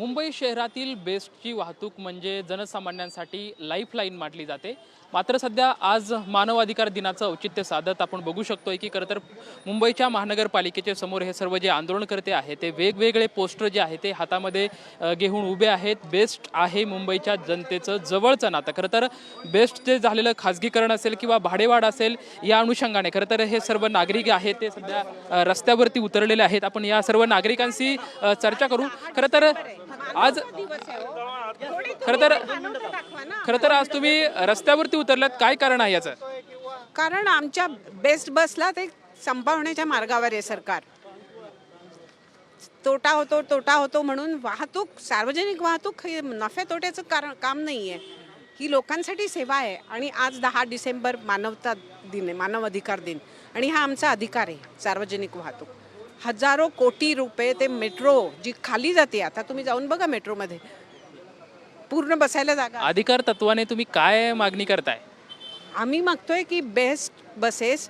मुंबई शहरातील बेस्टची वाहतूक म्हणजे जनसामान्यांसाठी लाईफलाईन मानली जाते. मात्र सध्या आज मानवाधिकार दिनाचं औचित्य साधत आपण बघू शकतोय की खरं तर मुंबईच्या महानगरपालिकेच्या समोर हे सर्व जे आंदोलनकर्ते आहेत ते वेगवेगळे पोस्टर जे आहे ते हातामध्ये घेऊन उभे आहेत. बेस्ट आहे मुंबईच्या जनतेचं जवळचं नातं. खरं तर बेस्ट जे झालेलं खाजगीकरण असेल किंवा भाडेवाढ असेल या अनुषंगाने खरं तर हे सर्व नागरिक आहेत ते सध्या रस्त्यावरती उतरलेले आहेत. आपण या सर्व नागरिकांशी चर्चा करू. खरं तर आज खरं तर खरं तर आज तुम्ही रस्त्यावरती उतरलात. काय कारण आहे याचं? कारण आमच्या बेस्ट बसला ते संपवण्याच्या मार्गावर आहे सरकार. तोटा होतो तोटा होतो म्हणून वाहतूक सार्वजनिक वाहतूक हे नफ्या तोट्याचं कारण काम नाही आहे ही लोकांसाठी सेवा आहे आणि आज दहा डिसेंबर मानवता दिन आहे मानव अधिकार दिन. आणि हा आमचा अधिकार आहे सार्वजनिक वाहतूक. हजारो कोटी रुपये ते मेट्रो जी खाली जाते आता तुम्ही जाऊन बघा मेट्रोमध्ये. पूर्ण बसायला जागा. अधिकार तत्वाने तुम्ही काय मागणी करताय? आम्ही मागतोय की बेस्ट बसेस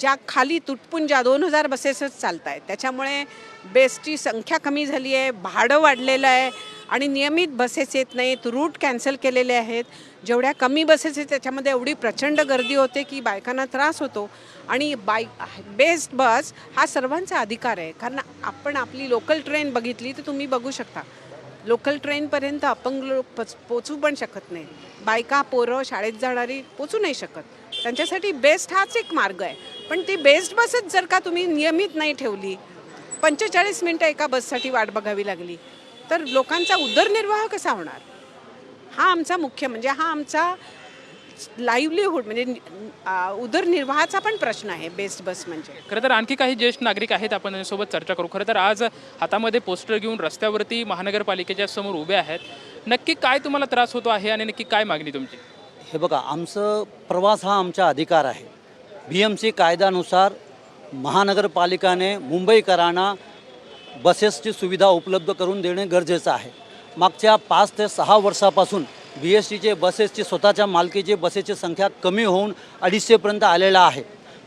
ज्या खाली तुटपुंजा दोन हजार बसेसच चालत आहेत त्याच्यामुळे बेस्टची संख्या कमी झाली आहे भाडं वाढलेलं आहे. आणि नियमित बसेस येत नाहीत रूट कॅन्सल केलेले आहेत. जेवढ्या कमी बसेस आहेत त्याच्यामध्ये एवढी प्रचंड गर्दी होते की बायकांना त्रास होतो. आणि बाय बेस्ट बस हा सर्वांचा अधिकार आहे. कारण आपण आपली लोकल ट्रेन बघितली तर तुम्ही बघू शकता. लोकल ट्रेनपर्यंत अपंग लोक पच- पोचू पण शकत नाही. बायका पोरं शाळेत जाणारी पोचू नाही शकत. त्यांच्यासाठी बेस्ट हाच एक मार्ग आहे. पण ती बेस्ट बसच जर का तुम्ही नियमित नाही ठेवली पंचेचाळीस मिनटं एका बससाठी वाट बघावी लागली तर लोकांचा उदरनिर्वाह कसा होणार? हा आमचा मुख्य म्हणजे हा आमचा लाईव्हलीहूड म्हणजे उदरनिर्वाहाचा पण प्रश्न आहे बेस्ट बस म्हणजे. खरं तर आणखी काही ज्येष्ठ नागरिक आहेत आपण त्यांच्यासोबत चर्चा करू. खरं तर आज हातामध्ये पोस्टर घेऊन रस्त्यावरती महानगरपालिकेच्या समोर उभे आहेत. नक्की काय तुम्हाला त्रास होतो आहे आणि नक्की काय मागणी तुमची? हे बघा आमचं प्रवास हा आमचा अधिकार आहे. बी एम सी कायद्यानुसार महानगरपालिकाने मुंबईकरांना बसेसची सुविधा उपलब्ध करून देणे गरजेचं आहे. मागच्या पाच ते सहा वर्षापासून बी एस टीचे बसेसची स्वतःच्या मालकीची बसेसची संख्या कमी होऊन अडीचशेपर्यंत आलेला आहे.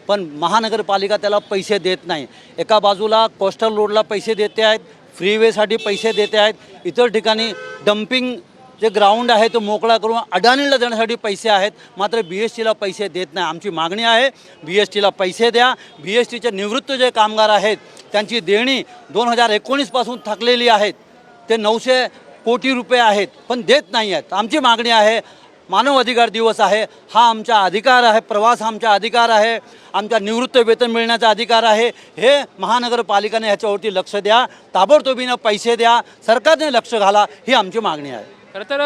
पण महानगरपालिका त्याला पैसे देत नाही. एका बाजूला कोस्टल रोडला पैसे देते आहेत फ्रीवेसाठी पैसे देते आहेत इतर ठिकाणी डम्पिंग जे ग्राउंड आहे तो मोकळा करून अडाणीला देण्यासाठी पैसे आहेत. मात्र बी एस टीला पैसे देत नाही. आमची मागणी आहे बी एस टीला पैसे द्या. बी एस टीचे निवृत्त जे कामगार आहेत त्यांची देणी दोन हजार एकोणीसपासून थकलेली आहेत. ते नऊशे कोटी रुपये आहेत पण देत नाही आहेत. आमची मागणी आहे मानव अधिकार दिवस आहे. हा आमचा अधिकार आहे प्रवास आमचा अधिकार आहे. आमच्या निवृत्त वेतन मिळण्याचा अधिकार आहे. हे महानगरपालिकेने ह्याच्यावरती लक्ष द्या. ताबडतोबीनं पैसे द्या. सरकारने लक्ष घाला. ही आमची मागणी आहे. खरं तर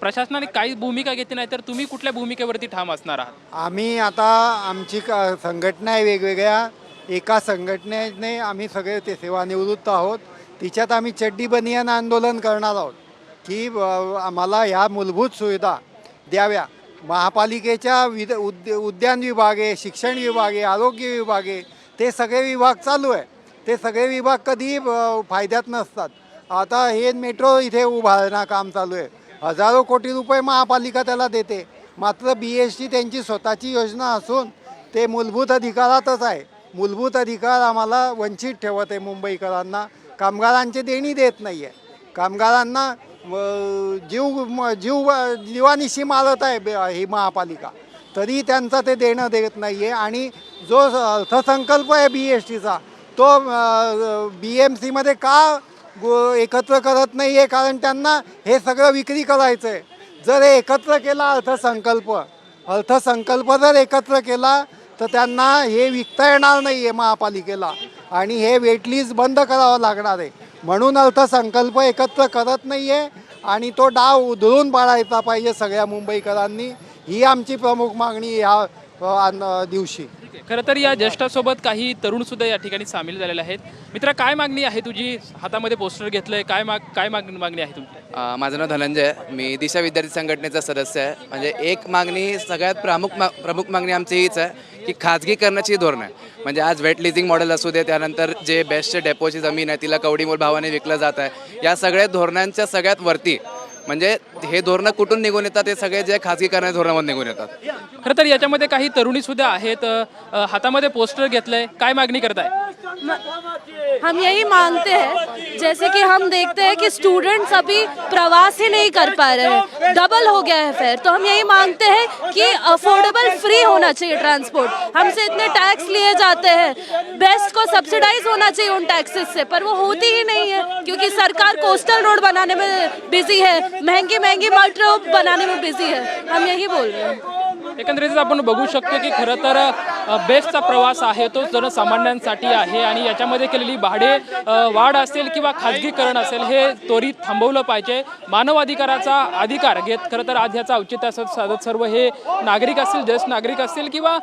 प्रशासनाने काही भूमिका घेतली नाही तर तुम्ही कुठल्या भूमिकेवरती ठाम असणार आहात? आम्ही आता आमची क संघटना आहे वेगवेगळ्या. एका संघटनेने आम्ही सगळे ते सेवानिवृत्त आहोत. तिच्यात आम्ही चड्डी बनियान आंदोलन करणार आहोत. की आम्हाला ह्या मूलभूत सुविधा द्याव्या. महापालिकेच्या विद उद्य उद्यान विभाग आहे शिक्षण विभाग आहे आरोग्य विभाग आहे ते सगळे विभाग चालू आहे. ते सगळे विभाग कधी फायद्यात नसतात. आता हे मेट्रो इथे उभारणं काम चालू आहे. हजारो कोटी रुपये महापालिका त्याला देते. मात्र बी एस टी त्यांची स्वतःची योजना असून ते मूलभूत अधिकारातच आहे. मूलभूत अधिकार आम्हाला वंचित ठेवत आहे मुंबईकरांना. कामगारांची देणी देत नाही आहे कामगारांना जीव म- जीव जीवानिशी मारत आहे ही महापालिका. तरी त्यांचं ते देणं देत नाही आहे आणि जो अर्थसंकल्प आहे बी एस टीचा तो बी एम सीमध्ये का गो एकत्र करत नाही आहे कारण त्यांना हे सगळं विक्री करायचं आहे जर हे एकत्र केला अर्थसंकल्प अर्थसंकल्प जर एकत्र केला तर त्यांना हे विकता येणार नाही आहे महापालिकेला आणि हे वेटलीज बंद करावं लागणार आहे. म्हणून अर्थसंकल्प एकत्र करत नाही आहे आणि तो डाव उधळून पाडायचा पाहिजे सगळ्या मुंबईकरांनी. ही आमची प्रमुख मागणी ह्या दिवशी. खरं तर या ज्येष्ठासोबत काही तरुण सुद्धा या ठिकाणी सामील झालेले आहेत. मित्र काय मागणी आहे तुझी? हातामध्ये पोस्टर घेतलंय. काय माग काय माग मागणी आहे तुमची? अ, माझं नाव धनंजय आहे. मी दिशा विद्यार्थी संघटनेचा सदस्य आहे. म्हणजे एक मागणी सगळ्यात प्रमुख मा प्रमुख मागणी आमची हीच आहे की खाजगीकरणाची धोरण आहे. म्हणजे आज वेट लिझिंग मॉडेल असू दे त्यानंतर जे बेस्टचे डेपोची जमीन आहे तिला कवडीमोल भावाने विकलं जात आहे. या सगळ्या धोरणांच्या सगळ्यात वरती म्हणजे हे धोरणं कुठून निघून येतात? हे सगळे जे खाजगीकरणाच्या धोरणामध्ये निघून येतात. खरं तर याच्यामध्ये काही तरुणी सुद्धा आहेत अ, हातामध्ये पोस्टर घेतलंय. काय मागणी करताय? हम यही मांगते हैं जैसे कि हम देखते हैं कि स्टूडेंट्स अभी प्रवास ही नहीं कर पा रहे हैं। डबल हो गया है फेयर तो हम यही मांगते हैं कि अफोर्डेबल फ्री होना चाहिए ट्रांसपोर्ट हमसे इतने टैक्स लिए जाते हैं। बेस्ट को सब्सिडाइज होना चाहिए उन टैक्सेस से पर वो होती ही नहीं है क्योंकि सरकार कोस्टल रोड बनाने में बिज़ी है महँगी महँगी मेट्रो बनाने में बिज़ी है। हम यही बोल रहे हैं। आपण बघू शकतो की अ, बेस्टचा प्रवास आहे तो जनसामान्यांसाठी आहे आणि याच्यामध्ये केलेली भाडे वाढ असेल किंवा खाजगीकरण असेल हे त्वरित थांबवलं पाहिजे. मानवाधिकाराचा अधिकार घेत खरं तर आज ह्याचा औचित्य साधत सर्व हे नागरिक असतील ज्येष्ठ नागरिक असतील किंवा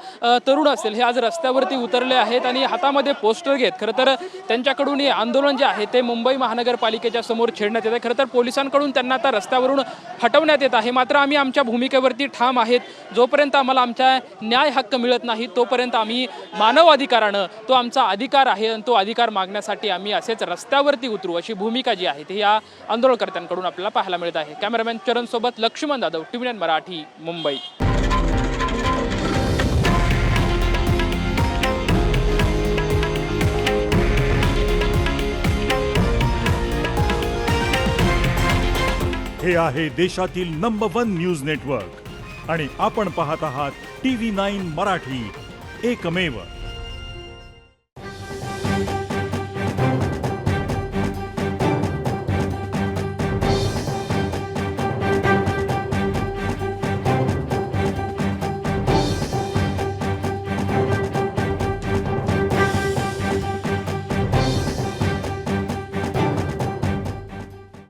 तरुण असेल हे आज रस्त्यावरती उतरले आहेत आणि हातामध्ये पोस्टर घेत खरं तर त्यांच्याकडून हे आंदोलन जे आहे ते मुंबई महानगरपालिकेच्या समोर छेडण्यात येत आहे. खरं तर पोलिसांकडून त्यांना आता रस्त्यावरून हटवण्यात येत आहे. मात्र आम्ही आमच्या भूमिकेवरती ठाम आहेत. जोपर्यंत आम्हाला आमच्या न्याय हक्क मिळत नाही तोपर्यंत आम्ही मानव अधिकारानं तो आमचा अधिकार आहे आणि तो अधिकार मागण्यासाठी आम्ही असेच रस्त्यावरती उतरू अशी भूमिका जी आहे ती या आंदोलनकर्त्यांकडून आपल्याला पाहायला मिळत आहे. कॅमेरामॅन चरणसोबत लक्ष्मण जाधव टीव्ही मराठी मुंबई. हे आहे देशातील नंबर वन न्यूज नेटवर्क आणि आपण पाहत आहात टी व्ही नाईन मराठी. एकमेव